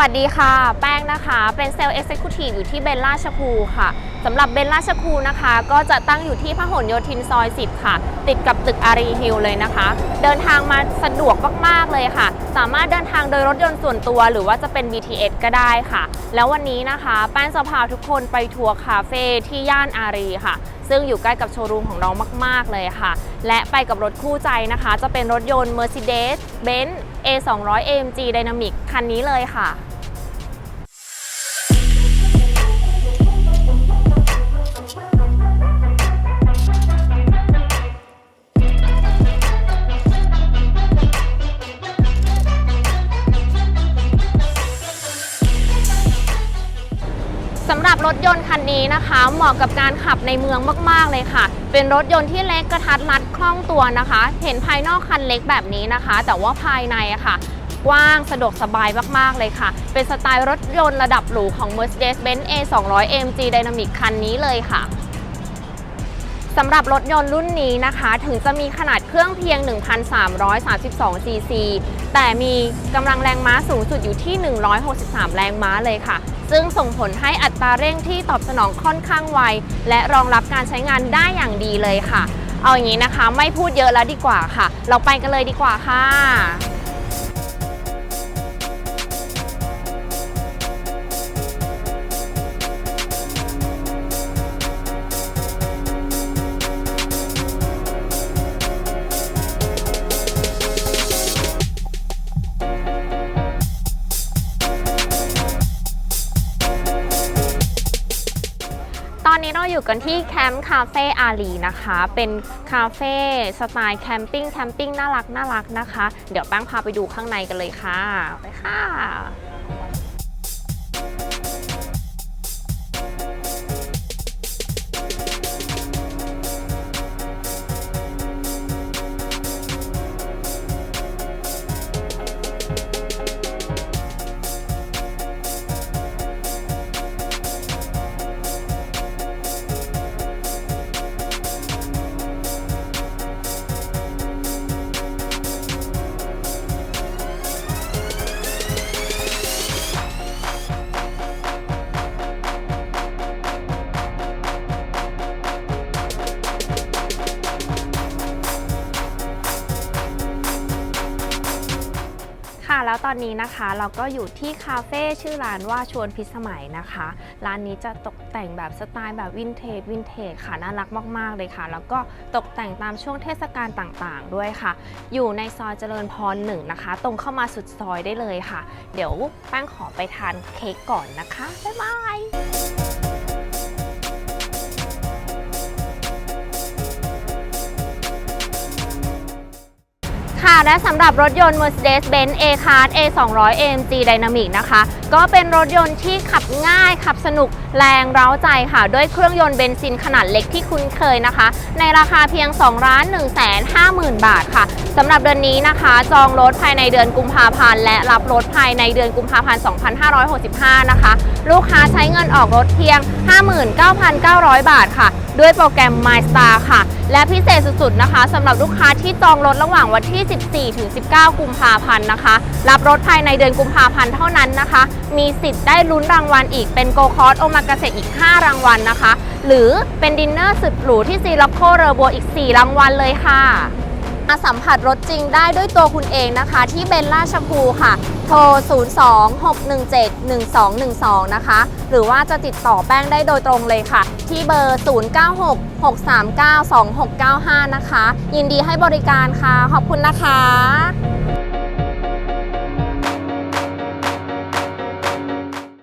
วัสดีค่ะ แป้งนะคะ เป็นเซลล์เอ็กเซคิวทีฟอยู่ที่เบลล่าชคูค่ะสำหรับเบลล่าชคูนะคะ ก็จะตั้งอยู่ที่พหลโยธินซอย 10 ค่ะ ติดกับตึกอารีฮิลเลยนะคะ เดินทางมาสะดวกมาก ๆ เลยค่ะ สามารถเดินทางโดยรถยนต์ส่วนตัว หรือว่าจะเป็น BTS ก็ได้ค่ะ แล้ววันนี้นะคะ แป้งจะพาทุกคนไปทัวร์คาเฟ่ที่ย่านอารีค่ะ ซึ่งอยู่ใกล้กับโชว์รูมของเรามาก ๆ เลยค่ะ และไปกับรถคู่ใจนะคะ จะเป็นรถยนต์ Mercedes-Benz A200 AMG Dynamic คันนี้เลยค่ะ รถยนต์คันนี้นะคะ เหมาะกับการขับในเมืองมาก ๆ เลยค่ะ เป็นรถยนต์ที่เล็กกระทัดรัดคล่องตัวนะคะ เห็นภายนอกคันเล็กแบบนี้นะคะ แต่ว่าภายในอะค่ะ กว้างสะดวกสบายมาก ๆ เลยค่ะ เป็นสไตล์รถยนต์ระดับหรูของ Mercedes-Benz A200 AMG Dynamic คันนี้เลยค่ะ สำหรับรถยนต์รุ่นนี้นะคะ ถึงจะมีขนาดเครื่องเพียง 1,332 ซีซี แต่มีกำลังแรงม้าสูงสุดอยู่ที่ 163 แรงม้าเลยค่ะ ซึ่งส่งผลให้อัตราเร่งที่ตอบสนองค่อนข้างไว และรองรับการใช้งานได้อย่างดีเลยค่ะ เอาอย่างนี้นะคะ ไม่พูดเยอะแล้วดีกว่าค่ะ เราไปกันเลยดีกว่าค่ะ ตอนนี้เราอยู่กันที่แคมป์คาเฟ่อาลีนะคะ เป็นคาเฟ่สไตล์แคมปิ้งแคมปิ้งน่ารักน่ารักนะคะ เดี๋ยวแป้งพาไปดูข้างในกันเลยค่ะ ไปค่ะ แล้วตอนนี้นะคะ เราก็อยู่ที่คาเฟ่ชื่อร้านว่าชวนพิสมัยนะคะ ร้านนี้จะตกแต่งแบบสไตล์แบบวินเทจวินเทจค่ะน่ารักมาก ๆ เลยค่ะ แล้วก็ตกแต่งตามช่วงเทศกาลต่างๆ ด้วยค่ะ อยู่ในซอยเจริญพรหนึ่งนะคะ ตรงเข้ามาสุดซอยได้เลยค่ะ เดี๋ยวแป้งขอไปทานเค้กก่อนนะคะบ๊ายบาย และสำหรับรถยนต์ Mercedes-Benz A-Class A200 AMG Dynamic นะคะ ก็เป็นรถยนต์ที่ขับง่ายขับสนุกแรงเร้าใจค่ะ ด้วยเครื่องยนต์เบนซินขนาดเล็กที่คุ้นเคยนะคะ ในราคาเพียง 2 ล้าน1 5 0 0 0 0 บาทค่ะสำหรับเดือนนี้นะคะ จองรถภายในเดือนกุมภาพันธ์และรับรถภายในเดือนกุมภาพันธ์ 2565 นะคะ ลูกค้าใช้เงินออกรถเพียง 59,900 บาทค่ะ ด้วยโปรแกรม MyStar ค่ะ และพิเศษสุดๆนะคะสำหรับลูกค้าที่จองรถระหว่างวันที่ 14 ถึง 19 กุมภาพันธ์นะคะ รับรถภายในเดือนกุมภาพันธ์เท่านั้นนะคะ มีสิทธิ์ได้ลุ้นรางวัลอีกเป็นโกคอร์โอมากาเซอีก 5 รางวัลนะคะ หรือเป็นดินเนอร์สุดหรูที่ซีล็อกโคเรอร์บัวอีก 4 รางวัลเลยค่ะ มาสัมผัสรถจริงได้ด้วยตัวคุณเองนะคะ ที่เบนล่าชพูค่ะ โทร 026171212 นะคะ หรือว่าจะติดต่อแป้งได้โดยตรงเลยค่ะ ที่เบอร์ 0966392695 นะคะ ยินดีให้บริการค่ะ ขอบคุณนะคะ